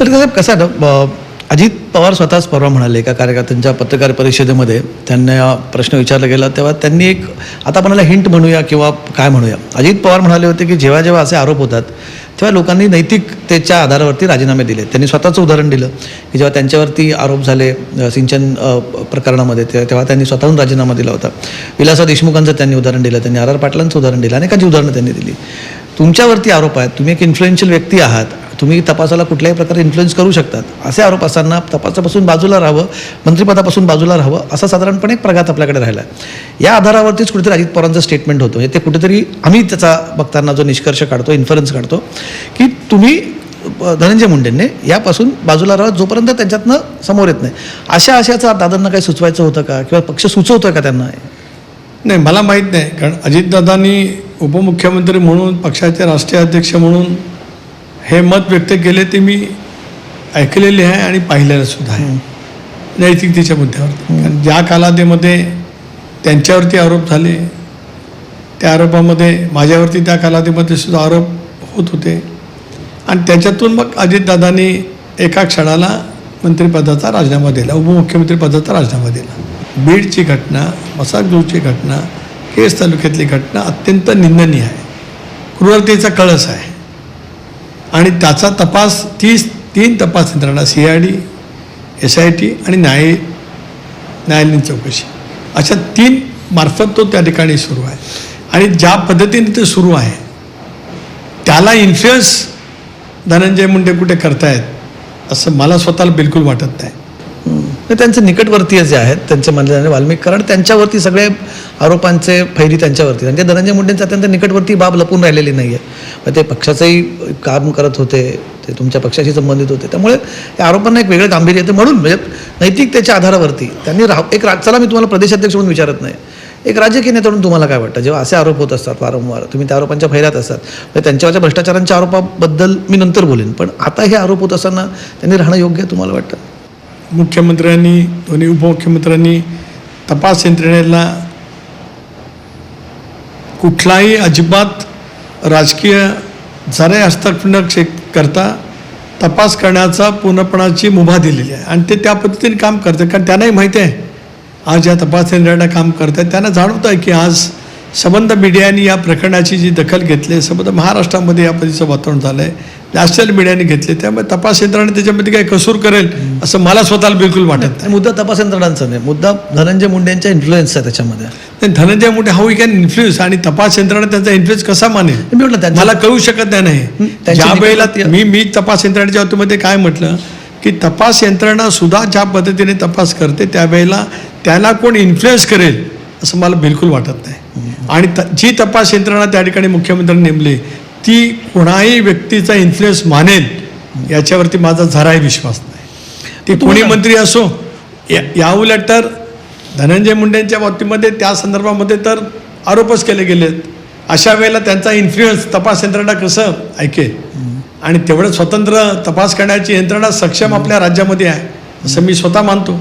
तर साहेब कसं आहे ब- अजित पवार स्वतःच परवा म्हणाले एका कार्यकर्त्यांच्या पत्रकार परिषदेमध्ये. त्यांना प्रश्न विचारला गेला तेव्हा त्यांनी एक आता आपल्याला हिंट म्हणूया किंवा काय म्हणूया. अजित पवार म्हणाले होते की जेव्हा जेव्हा असे आरोप होतात तेव्हा लोकांनी नैतिकतेच्या आधारावरती राजीनामे दिले. त्यांनी स्वतःचं उदाहरण दिलं की जेव्हा त्यांच्यावरती आरोप झाले सिंचन प्रकरणामध्ये ते- तेव्हा त्यांनी स्वतःहून राजीनामा दिला होता. विलासा देशमुखांचं त्यांनी उदाहरण दिलं त्यांनी आर आर पाटलांचं उदाहरण दिलं अनेकांची उदाहरणं त्यांनी दिली. तुमच्यावरती आरोप आहेत तुम्ही एक इन्फ्लुएन्शियल व्यक्ती आहात. तुम्ही तपासाला कुठल्याही प्रकारे इन्फ्लुएन्स करू शकतात. असे आरोप असताना तपासापासून बाजूला राहावं मंत्रिपदापासून बाजूला राहावं असा साधारणपणे एक प्रघात आपल्याकडे राहिला आहे या आधारावरतीच कुठेतरी अजित पवारांचं स्टेटमेंट होतं. म्हणजे ते कुठेतरी आम्ही त्याचा बघताना जो निष्कर्ष काढतो इन्फरन्स काढतो की तुम्ही धनंजय मुंडेंनी यापासून बाजूला राहत जोपर्यंत त्यांच्यातनं समोर येत नाही. अशा आशयाचं दादांना काही सुचवायचं होतं का? किंवा पक्ष सुचवतोय का त्यांना? नाही मला माहीत नाही. कारण अजितदादांनी उपमुख्यमंत्री म्हणून पक्षाचे राष्ट्रीय अध्यक्ष म्हणून हे मत व्यक्त केले ते मी ऐकलेले आहे आणि पाहिलेलं सुद्धा आहे. नैतिकतेच्या मुद्द्यावरती कारण ज्या कालावधीमध्ये त्यांच्यावरती आरोप झाले त्या आरोपामध्ये माझ्यावरती त्या कालावधीमध्ये सुद्धा आरोप होत होते. आणि त्याच्यातून मग अजितदादांनी एका क्षणाला मंत्रिपदाचा राजीनामा दिला उपमुख्यमंत्री पदाचा राजीनामा दिला. बीडची घटना मसाकजूरची घटना केस तालुक्यातली घटना अत्यंत निंदनीय आहे. क्रूरतेचा कळस आहे. आणि त्याचा तपास तीस तीन तपास यंत्रणा C I D S I T आणि न्याय न्यायालयीन चौकशी. अशा तीन मार्फत तो त्या ठिकाणी सुरू आहे. आणि ज्या पद्धतीने ते सुरू आहे त्याला इन्फ्लुअन्स धनंजय मुंडे कुठे करतायत असं मला स्वतःला बिलकुल वाटत नाही. त्यांचे निकटवर्तीय जे आहेत त्यांचे म्हणले जाणारे वाल्मिक कारण त्यांच्यावरती सगळे आरोपांचे फैरी त्यांच्यावरती. म्हणजे धनंजय मुंडेंचा अत्यंत निकटवर्ती बाब लपून राहिलेली नाही आहे मग ते पक्षाचंही काम करत होते ते तुमच्या पक्षाशी संबंधित होते. त्यामुळे या आरोपांना एक वेगळं गांभीर्य येतं म्हणून म्हणजे नैतिकतेच्या आधारावरती. त्यांनी राह एक रा चला मी तुम्हाला प्रदेशाध्यक्ष म्हणून विचारत नाही. एक राजकीय नेता म्हणून तुम्हाला काय वाटतं? जेव्हा असे आरोप होत असतात वारंवार तुम्ही त्या आरोपांच्या फैऱ्यात असतात. म्हणजे त्यांच्यावरच्या भ्रष्टाचारांच्या आरोपाबद्दल मी नंतर बोलेन. पण आता हे आरोप होत असताना त्यांनी राहणं योग्य तुम्हाला वाटतं? मुख्यमंत्र्यांनी दोन्ही उपमुख्यमंत्र्यांनी तपास यंत्रणेला कुठलाही अजिबात राजकीय जराही हस्तक्षेप करता तपास करण्याचा पूर्णपणाची मुभा दिलेली आहे. आणि ते त्या पद्धतीने काम करतात. कारण त्यांनाही माहिती आहे आज या तपास यंत्रणा काम करत आहे त्यांना जाणवत आहे की आज संबंध मीडियाने या प्रकरणाची जी दखल घेतली आहे संबंध महाराष्ट्रामध्ये या पद्धतीचं वातावरण झालं आहे नॅशनल मीडियाने घेतले. त्यामुळे तपास यंत्रणा त्याच्यामध्ये काही कसूर करेल असं मला स्वतःला बिलकुल वाटत नाही मुद्दा तपास यंत्रणांचा नाही. मुद्दा धनंजय मुंडेंच्या इन्फ्लुएन्स आहे त्याच्यामध्ये. नाही, Dhananjay Munde how can influence आणि तपास यंत्रणा त्यांचा इन्फ्लुएन्स कसा मानेल? मी म्हटलं मला कळू शकत नाही ज्या वेळेला मी मी तपास यंत्रणेच्या बाबतीमध्ये काय म्हटलं की तपास यंत्रणा सुद्धा ज्या पद्धतीने तपास करते त्यावेळेला त्याला कोण इन्फ्लुएन्स करेल असं मला बिलकुल वाटत नाही. आणि त- जी तपास यंत्रणा त्या ठिकाणी मुख्यमंत्र्यांनी नेमली ती कोणाही व्यक्तीचा इन्फ्लुएन्स मानेल याच्यावरती माझा जराही विश्वास नाही. ते कोणी मंत्री असो या या उलट तर धनंजय मुंडेंच्या बाबतीमध्ये त्या संदर्भामध्ये तर आरोपच केले गेलेत. अशा वेळेला त्यांचा इन्फ्लुएन्स तपास यंत्रणा कसं ऐकेल? आणि तेवढं स्वतंत्र तपास करण्याची यंत्रणा सक्षम आपल्या राज्यामध्ये आहे असं मी स्वतः मानतो.